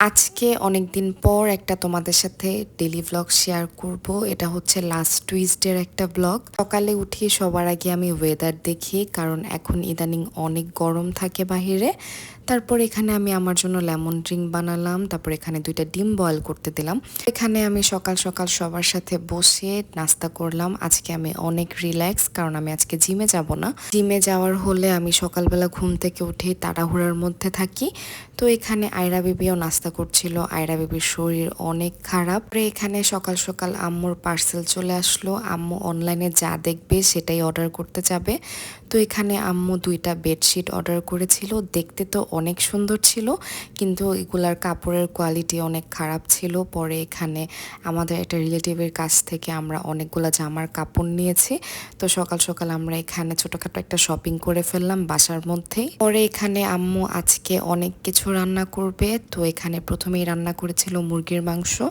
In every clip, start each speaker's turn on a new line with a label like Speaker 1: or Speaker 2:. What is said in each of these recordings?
Speaker 1: আজকে অনেক দিন পর একটা তোমাদের সাথে ডেলি ব্লগ শেয়ার করব। এটা হচ্ছে লাস্ট টুইসডের একটা ব্লগ সকালে উঠি সবার আগে আমি ওয়েদার দেখি, কারণ এখন ইদানিং অনেক গরম থাকে বাহিরে। তারপর এখানে আমি আমার জন্য লেমন ড্রিঙ্ক বানালাম, তারপর এখানে দুইটা ডিম বয়েল করতে দিলাম। এখানে আমি সকাল সকাল সবার সাথে বসে নাস্তা করলাম। আজকে আমি অনেক রিল্যাক্স কারণ আমি আজকে জিমে যাব না। জিমে যাওয়ার হলে আমি সকালবেলা ঘুম থেকে উঠে তাড়াহুড়ার মধ্যে থাকি। তো এখানে আয়রা বেবিও নাস্তা করছিল। আয়রা বেবির শরীর অনেক খারাপ। এখানে সকাল সকাল আম্মুর পার্সেল চলে আসলো। আম্মু অনলাইনে যা দেখবে সেটাই অর্ডার করতে যাবে। তো এখানে আম্মু দুইটা বেডশিট অর্ডার করেছিল। দেখতে তো অনেক সুন্দর ছিল, কিন্তু এগুলার কাপড়ের কোয়ালিটি অনেক খারাপ ছিল। পরে এখানে আমাদের একটা রিলেটিভের কাছ থেকে আমরা অনেকগুলো জামার কাপড় নিয়েছি। তো সকাল সকাল আমরা এখানে ছোটোখাটো একটা শপিং করে ফেললাম বাসার মধ্যেই। পরে এখানে আম্মু আজকে অনেক কিছু রান্না করবে। তো এখানে প্রথমেই রান্না করেছিল মুরগির মাংস।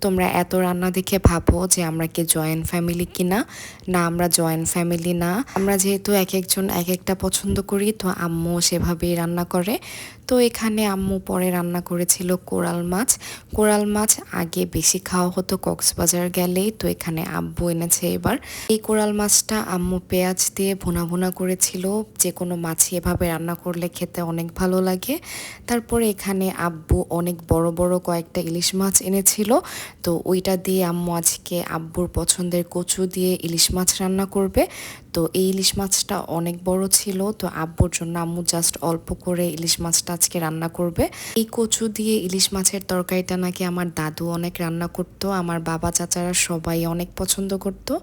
Speaker 1: তোমরা এত রান্না দেখে ভাবো যে আমরা কি জয়েন্ট ফ্যামিলি কিনা? না, আমরা জয়েন্ট ফ্যামিলি না। আমরা যেহেতু এক একজন এক একটা পছন্দ করি, তো আম্মু সেভাবেই রান্না করে। তো এখানে আম্মু পরে রান্না করেছিল কোরাল মাছ। কোরাল মাছ আগে বেশি খাওয়া হতো কক্সবাজার গেলেই, তো এখানে আব্বু এনেছে এবার। এই কোরাল মাছটা আম্মু পেঁয়াজ দিয়ে ভুনা ভুনা করেছিল। যে কোনো মাছই এভাবে রান্না করলে খেতে অনেক ভালো লাগে। তারপরে এখানে আব্বু অনেক বড় বড় কয়েকটা ইলিশ মাছ এনেছিল। তো ওইটা দিয়ে আম্মু আজকে আব্বুর পছন্দের কচু দিয়ে ইলিশ মাছ রান্না করবে। তো এই ইলিশ মাছটা অনেক বড় ছিল, তো আব্বুর জন্য আম্মু জাস্ট অল্প করে ইলিশ মাছটা আজকে রান্না করবে। এই কচু দিয়ে ইলিশ মাছের তরকারিটা নাকি আমার দাদু অনেক রান্না করতো, আমার বাবা চাচারা সবাই অনেক পছন্দ করতো।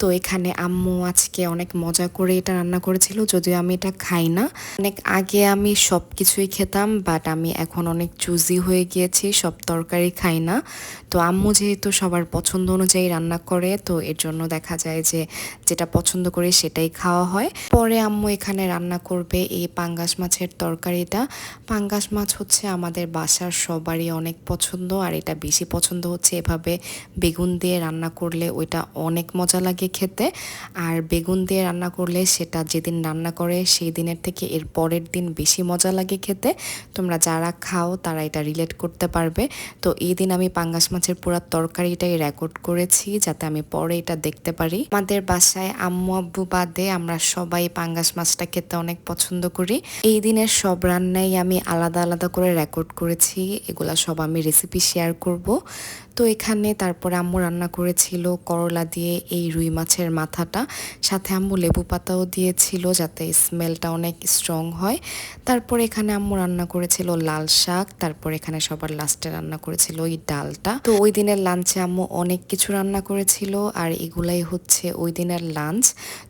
Speaker 1: তো এখানে আম্মু আজকে অনেক মজা করে এটা রান্না করেছিল, যদিও আমি এটা খাই না। অনেক আগে আমি সব কিছুই খেতাম বাট আমি এখন অনেক চুজি হয়ে গিয়েছি, সব তরকারি খাই না। তো আম্মু যেহেতু সবার পছন্দ অনুযায়ী রান্না করে, তো এর জন্য দেখা যায় যে যেটা পছন্দ করে সেটাই খাওয়া হয়। পরে আম্মু এখানে রান্না করবে এই পাঙ্গাস মাছের তরকারিটা। পাঙ্গাস মাছ হচ্ছে আমাদের বাসার সবারই অনেক পছন্দ আর এটা বেশি পছন্দ হচ্ছে এভাবে বেগুন দিয়ে রান্না করলে ওইটা অনেক মজা লাগে খেতে। আর বেগুন দিয়ে রান্না করলে সেটা যেদিন রান্না করে সেই দিনের থেকে এর পরের দিন বেশি মজা লাগে খেতে। তোমরা যারা খাও তারা এটা রিলেট করতে পারবে। তো এই দিন আমি পাঙ্গাস মাছের পুরো তরকারিটাই রেকর্ড করেছি যাতে আমি পরে এটা দেখতে পারি। আমাদের বাসায় আম্মু আব্বু বাদে আমরা সবাই পাঙ্গাস মাছটা খেতে অনেক পছন্দ করি। এই দিনের সব রান্নাই আমি আলাদা আলাদা করে রেকর্ড করেছি। এগুলা সব আমি রেসিপি শেয়ার করব। তো এখানে তারপরে আম্মু রান্না করেছিল করলা দিয়ে এই রুই মাছের মাথাটা। সাথে আম্মু লেবু পাতাও দিয়েছিল যাতে স্মেলটা অনেক স্ট্রং হয়। তারপর এখানে আম্মু রান্না করেছিল লাল শাক, তারপর এখানে সবার লাস্টে রান্না করেছিল ওই ডালটা। তো ওই দিনের লাঞ্চে আম্মু অনেক কিছু রান্না করেছিল আর এগুলাই হচ্ছে ওই দিনের লাঞ্চ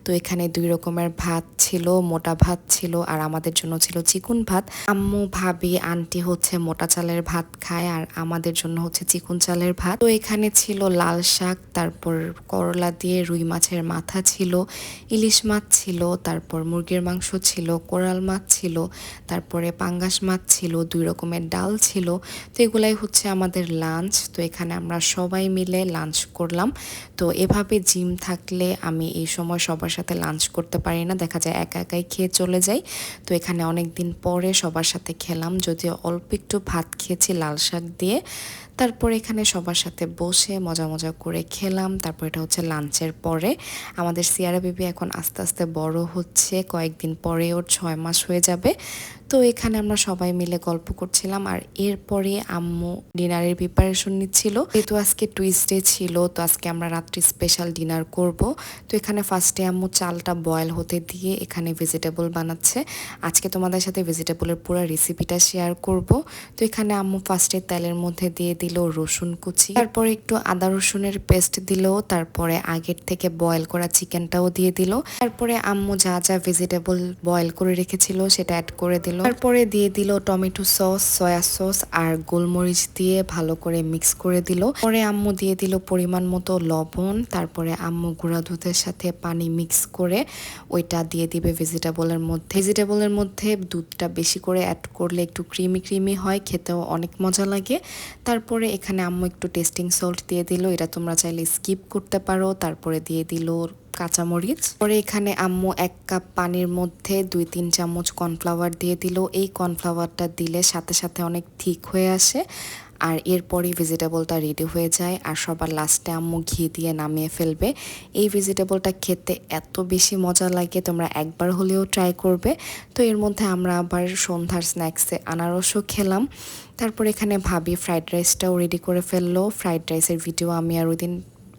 Speaker 1: তো এখানে দুই রকমের ভাত ছিল, মোটা ভাত ছিল আর আমাদের জন্য ছিল চিকুন ভাত। আম্মু ভাবি, আন্টি হচ্ছে মোটা চালের ভাত খায় আর আমাদের জন্য হচ্ছে চিকুন চালের ভাত। তো এখানে ছিল লাল শাক, তারপর করলা দিয়ে রুই মাছের মাথা ছিল, ইলিশ মাছ ছিল, তারপর মুরগির মাংস ছিল, কোরাল মাছ ছিল, তারপরে পাঙ্গাস মাছ ছিল, দুই রকমের ডাল ছিল। তো এগুলাই হচ্ছে আমাদের লাঞ্চ তো এখানে আমরা সবাই মিলে লাঞ্চ করলাম। তো এভাবে জিম থাকলে আমি এই সময় সবার সাথে লাঞ্চ করতে পারি না, দেখা যায় একা একাই খেয়ে চলে যাই। তো এখানে অনেক দিন পরে সবার সাথে খেলাম, যদিও অল্প একটু ভাত খেয়েছি লাল শাক দিয়ে। তারপর এখানে সবার সাথে বসে মজা মজা করে খেলাম। তারপর এটা হচ্ছে লাঞ্চের পরে। আমাদের সিয়ারা বিবি এখন আস্তে আস্তে বড় হচ্ছে। কয়েকদিন পরে ওর ছয় মাস হয়ে যাবে। তো এখানে আমরা সবাই মিলে গল্প করছিলাম আর এরপরে আম্মু ডিনারের প্রিপারেশন নিচ্ছিল। যেহেতু আজকে টুইসডে ছিল, তো আজকে আমরা রাত্রি স্পেশাল ডিনার করব। তো এখানে ফার্স্টে আম্মু চালটা বয়েল হতে দিয়ে এখানে ভেজিটেবল বানাচ্ছে। আজকে তোমাদের সাথে ভেজিটেবলের পুরো রেসিপিটা শেয়ার করব। তো এখানে আম্মু ফার্স্টে তেলের মধ্যে দিয়ে দিল রসুন কুচি। তারপরে একটু আদা রসুনের পেস্ট দিল। তারপরে আগের থেকে বয়েল করা চিকেনটাও দিয়ে দিল। তারপরে আম্মু যা যা ভেজিটেবল বয়েল করে রেখেছিল, সেটা অ্যাড করে দিল। তারপরে দিয়ে দিল টমেটো সস, সয়া সস আর গোলমরিচ দিয়ে ভালো করে মিক্স করে দিল। পরে আম্মু দিয়ে দিল পরিমাণ মতো লবণ। তারপরে আম্মু গুঁড়া দুধের সাথে পানি মিক্স করে ওইটা দিয়ে দিবে ভেজিটেবলের মধ্যে। ভেজিটেবলের মধ্যে দুধটা বেশি করে অ্যাড করলে একটু ক্রিমি ক্রিমি হয়, খেতেও অনেক মজা লাগে। তারপরে এখানে আম্মু একটু টেস্টিং সল্ট দিয়ে দিল। এটা তোমরা চাইলে স্কিপ করতে পারো। তারপরে দিয়ে দিল কাঁচামরিচ। পরে এখানে আম্মু এক কাপ পানির মধ্যে দুই তিন চামচ কর্নফ্লাওয়ার দিয়ে দিল। এই কর্নফ্লাওয়ারটা দিলে সাথে সাথে অনেক ঠিক হয়ে আসে আর এরপরই ভেজিটেবলটা রেডি হয়ে যায় আর সবার লাস্টে আম্মু ঘি দিয়ে নামিয়ে ফেলবে। এই ভেজিটেবলটা খেতে এত বেশি মজা লাগে, তোমরা একবার হলেও ট্রাই করবে। তো এর মধ্যে আমরা আবার সন্ধ্যার স্ন্যাক্সে আনারসও খেলাম। তারপর এখানে ভাবি ফ্রাইড রাইসটাও রেডি করে ফেলল। ফ্রাইড রাইসের ভিডিও আমি আর ওই দিন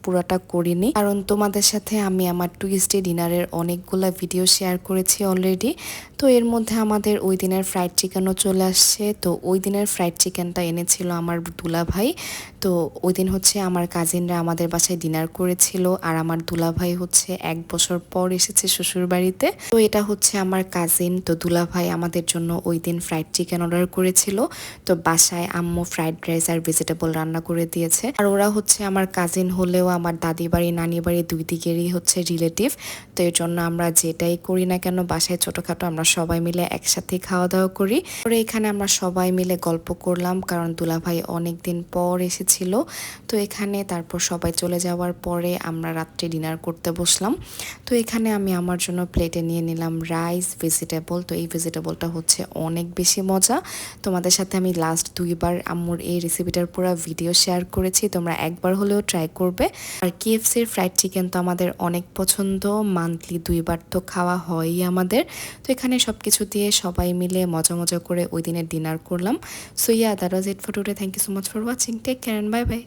Speaker 1: পুরোটা করিনি। কারণ তোমাদের সাথে আমি আমার টুইসডে ডিনারের অনেকগুলা ভিডিও শেয়ার করেছি অলরেডি তো এর মধ্যে আমাদের ওই দিনের ফ্রাইড চিকেনও চলে আসছে। তো ওই দিনের ফ্রাইড চিকেনটা এনেছিল আমার দুলা ভাই তো ওই দিন হচ্ছে আমার কাজিনরা আমাদের বাসায় ডিনার করেছিল। আর আমার দুলা ভাই হচ্ছে এক বছর পর এসেছে শ্বশুর বাড়িতে তো এটা হচ্ছে আমার কাজিন তো দুলা ভাই আমাদের জন্য ওই দিন ফ্রাইড চিকেন অর্ডার করেছিল। তো বাসায় আম্মু ফ্রাইড রাইস আর ভেজিটেবল রান্না করে দিয়েছে। আর ওরা হচ্ছে আমার কাজিন হলেও আমার দাদি বাড়ি নানি বাড়ি দুই দিকেরই হচ্ছে রিলেটিভ তো এর জন্য আমরা যেটাই করি না কেন, বাসায় ছোটোখাটো আমরা সবাই মিলে একসাথে খাওয়া দাওয়া করি। পরে এখানে আমরা সবাই মিলে গল্প করলাম, কারণ দুলাভাই অনেক দিন পর এসেছিল। তো এখানে তারপর সবাই চলে যাওয়ার পরে আমরা রাত্রে ডিনার করতে বসলাম। তো এখানে আমি আমার জন্য প্লেটে নিয়ে নিলাম রাইস ভেজিটেবল তো এই ভেজিটেবলটা হচ্ছে অনেক বেশি মজা। তোমাদের সাথে আমি লাস্ট দুইবার আম্মুর এই রেসিপিটার পুরো ভিডিও শেয়ার করেছি। তোমরা একবার হলেও ট্রাই করবে। আর কেএফসির ফ্রাইড চিকেন তো আমাদের অনেক পছন্দ। মান্থলি দুইবার তো খাওয়া হয়ই আমাদের। তো এখানে সব কিছু দিয়ে সবাই মিলে মজা মজা করে ওই দিনের ডিনার করলাম। So yeah that was it for today thank you so much for watching take care and bye bye